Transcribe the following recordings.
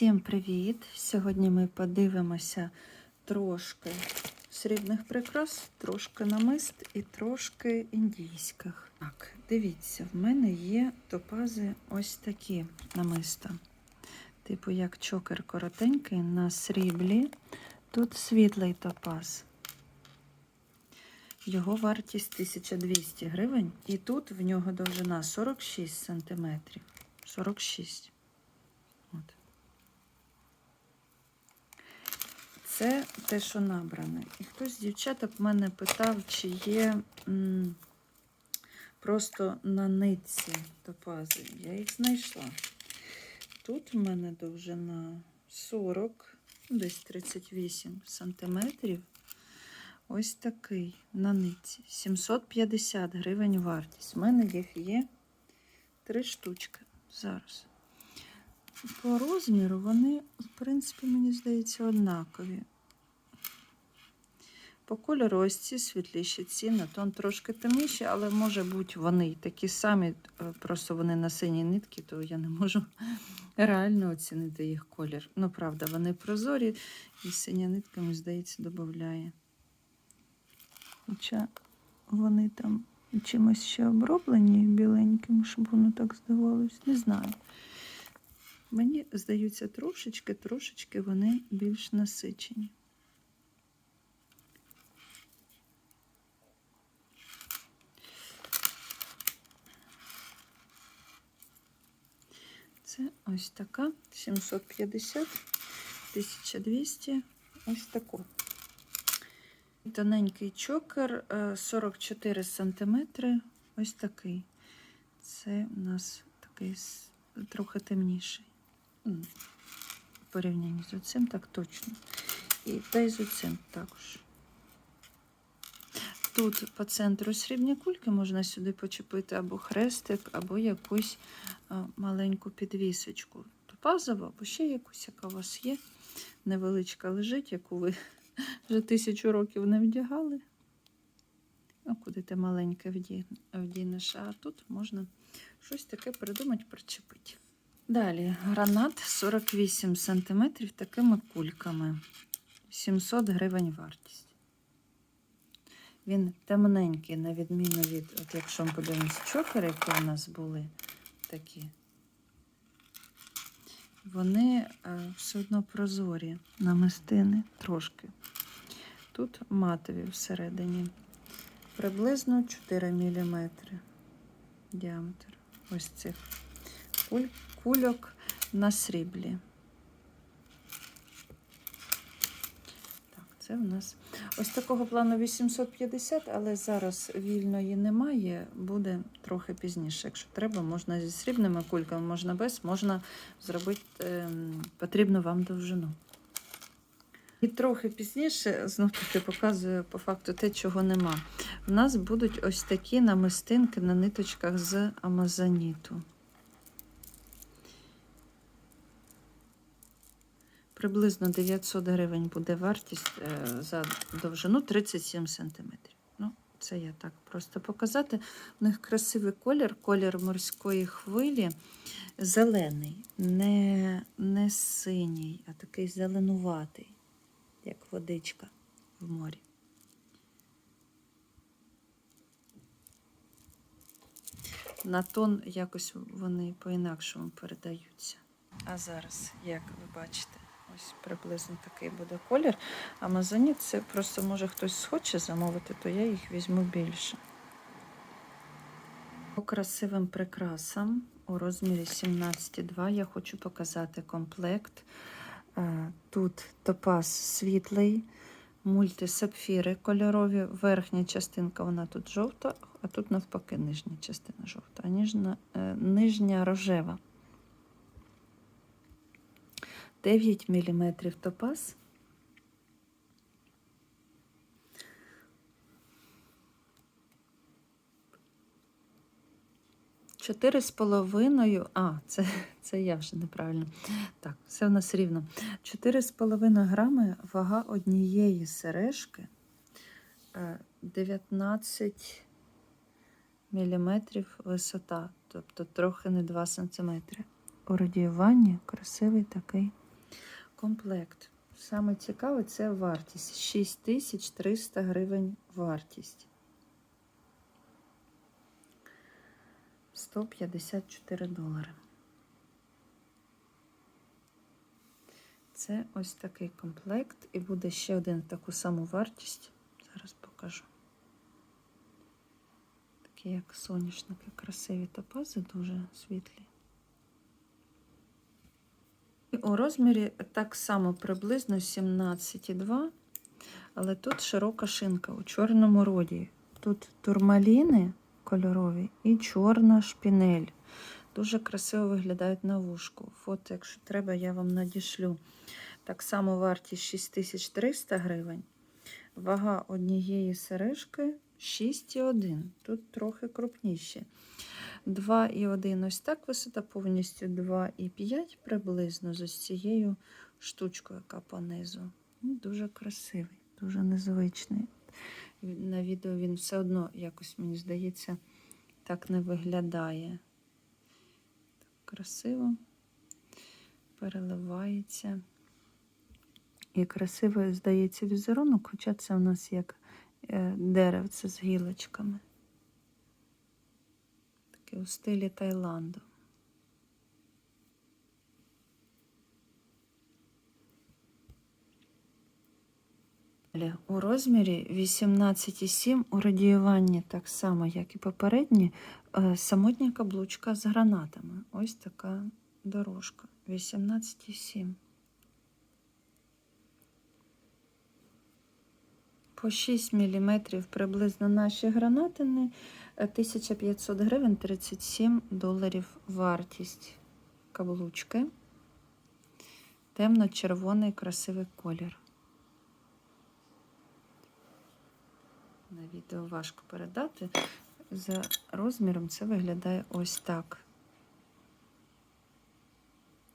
Всім привіт! Сьогодні ми подивимося трошки срібних прикрас, трошки намист і трошки індійських. Так, дивіться, в мене є топази ось такі намиста. Типу як чокер коротенький на сріблі. Тут світлий топаз. Його вартість 1200 гривень. І тут в нього довжина 46 сантиметрів. 46. Це те, що набране. І хтось з дівчаток мене питав, чи є м, просто на нитці топази. Я їх знайшла. Тут в мене довжина 40, ну, десь 38 сантиметрів. Ось такий на нитці. 750 гривень вартість. У мене їх є три штучки зараз. По розміру вони, в принципі, мені здається, однакові. По кольору ось ці світліші, ці на тон трошки темніші, але може бути вони такі самі, е, просто вони на синій нитки, то я не можу реально оцінити їх колір. Ну, правда, вони прозорі, і синя нитка, мені здається, додає. Хоча вони там чимось ще оброблені біленьким, щоб воно так здавалось, не знаю. Мені здаються трошечки, трошечки вони більш насичені. Це ось така 750, 1200, ось таку. Тоненький чокер, е, 44 сантиметри, ось такий. Це у нас такий трохи темніший. В порівнянні з оцим, так точно. І та й з оцим також. Тут по центру срібні кульки можна сюди почепити або хрестик, або якусь маленьку підвісочку. Топазову, або ще якусь, яка у вас є. Невеличка лежить, яку ви вже тисячу років не вдягали. А куди ти маленьке вді- вдінеш? А тут можна щось таке придумати, причепити. Далі гранат 48 см такими кульками. 700 гривень вартість. Він темненький, на відміну від, от якщо ми подивимося, чокери, які у нас були такі, вони е, все одно прозорі намистини трошки. Тут матові всередині. Приблизно 4 мм діаметр ось цих куль, кульок на сріблі. Так, це в нас ось такого плану 850, але зараз вільної немає, буде трохи пізніше. Якщо треба, можна зі срібними кульками, можна без, можна зробити ем, потрібну вам довжину. І трохи пізніше, знов таки показую по факту те, чого нема. У нас будуть ось такі намистинки на ниточках з амазоніту. Приблизно 900 гривень буде вартість е, за довжину 37 см. Ну, це я так просто показати. У них красивий колір, колір морської хвилі, зелений, не, не синій, а такий зеленуватий, як водичка в морі. На тон якось вони по-інакшому передаються. А зараз, як ви бачите, ось приблизно такий буде колір. Амазоніт це просто може хтось схоче замовити, то я їх візьму більше. По красивим прикрасам у розмірі 17,2 я хочу показати комплект. Е, Тут топаз світлий, мультисапфіри кольорові. Верхня частинка вона тут жовта, а тут навпаки нижня частина жовта, а ніжна, е, нижня рожева. 9 мм топаз. Чотири з половиною, а, це, це я вже неправильно. Так, все в нас рівно. Чотири з половиною грами вага однієї сережки, е, 19 міліметрів висота, тобто трохи не 2 см. У радіюванні красивий такий комплект. Саме цікаве це вартість. 6300 гривень вартість. 154 долари. Це ось такий комплект, і буде ще один таку саму вартість. Зараз покажу. Такі як соняшники, красиві топази, дуже світлі. У розмірі так само приблизно 17,2, але тут широка шинка у чорному роді. Тут турмаліни кольорові і чорна шпінель. Дуже красиво виглядають на вушку. Фото, якщо треба, я вам надішлю. Так само вартість 6300 гривень. Вага однієї сережки 6,1. Тут трохи крупніші. 2,1 ось так висота, повністю 2,5 приблизно з цією штучкою, яка понизу. Ну, Дуже красивий, дуже незвичний. На відео він все одно якось, мені здається, так не виглядає. Так красиво переливається. І красивий, здається, візерунок, хоча це у нас як е, деревце з гілочками. Таке у стилі Таїланду. У розмірі 18,7 у радіюванні так само, як і попередні, е, самотня каблучка з гранатами. Ось така дорожка. 18,7. По 6 мм приблизно наші гранатини. Е, 1500 гривень, 37 доларів вартість каблучки. Темно-червоний красивий колір. На відео важко передати. За розміром це виглядає ось так.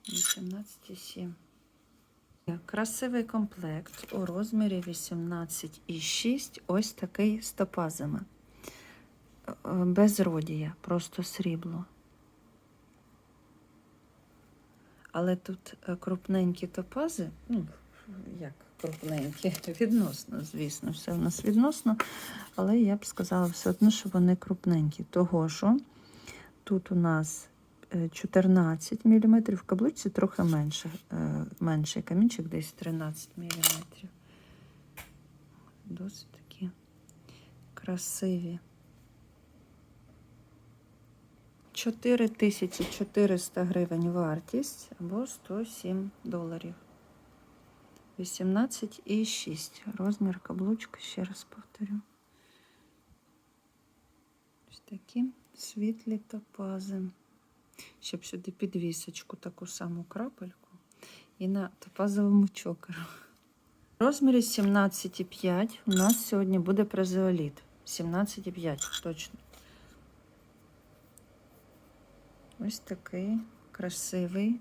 18,7. Красивий комплект у розмірі 18,6. Ось такий з топазами. Е, Без родія, просто срібло. Але тут е, крупненькі топази, ну, як крупненькі, відносно, звісно, все в нас відносно. Але я б сказала все одно, що вони крупненькі. Того що тут у нас е, 14 мм, в каблучці трохи менше, е, менший камінчик, десь 13 мм. Досить такі красиві. 4400 гривень вартість або 107 доларів. 18,6 розмір каблучка, ще раз повторю. Ось такі світлі топази. Щоб сюди підвісочку, таку саму крапельку. І на топазовому чокеру. В розмірі 17,5 у нас сьогодні буде презеоліт. 17,5 точно. Ось такий красивий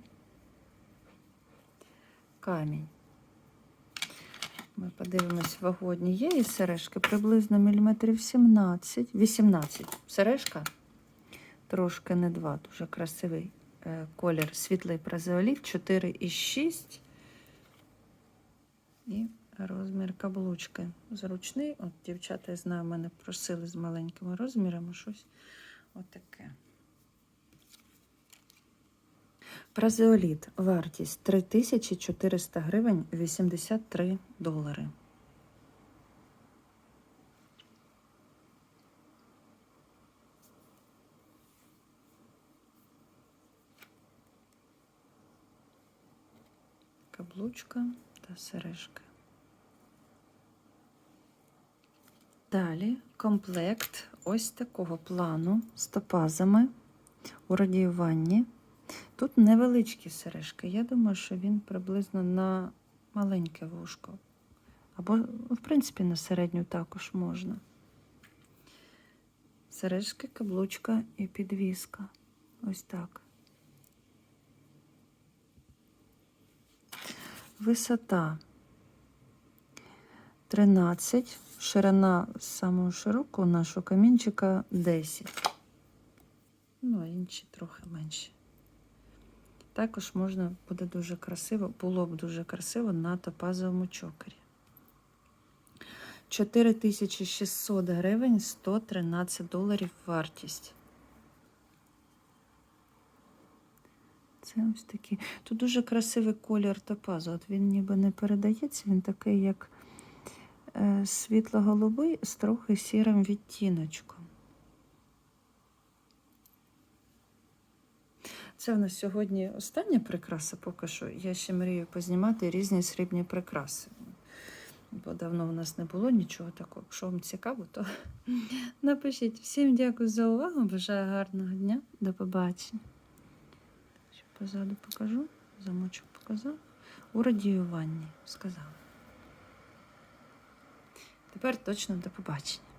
камінь. Ми подивимось вагу однієї сережки приблизно міліметрів 17, 18. Сережка трошки не 2, дуже красивий е, колір світлий празеоліт 4,6 і розмір каблучки зручний. От дівчата, я знаю, мене просили з маленькими розмірами щось отаке. Празеоліт. Вартість 3400 гривень 83 долари. Каблучка та сережки. Далі комплект ось такого плану з топазами у радіюванні. Тут невеличкі сережки. Я думаю, що він приблизно на маленьке вушко. Або, в принципі, на середню також можна. Сережки, каблучка і підвіска. Ось так. Висота 13, ширина самого широкого нашого камінчика 10. Ну, а інші трохи менші. Також можна буде дуже красиво, було б дуже красиво на топазовому чокері. 4600 гривень, 113 доларів вартість. Це ось такий. Тут дуже красивий колір топазу. От він ніби не передається, він такий, як е, світло-голубий з трохи сірим відтіночком. Це в нас сьогодні остання прикраса, поки що. Я ще мрію познімати різні срібні прикраси. Бо давно в нас не було нічого такого. Якщо вам цікаво, то напишіть. Всім дякую за увагу. Бажаю гарного дня. До побачення. Позаду покажу. Замочок показав. У радіюванні сказала. Тепер точно до побачення.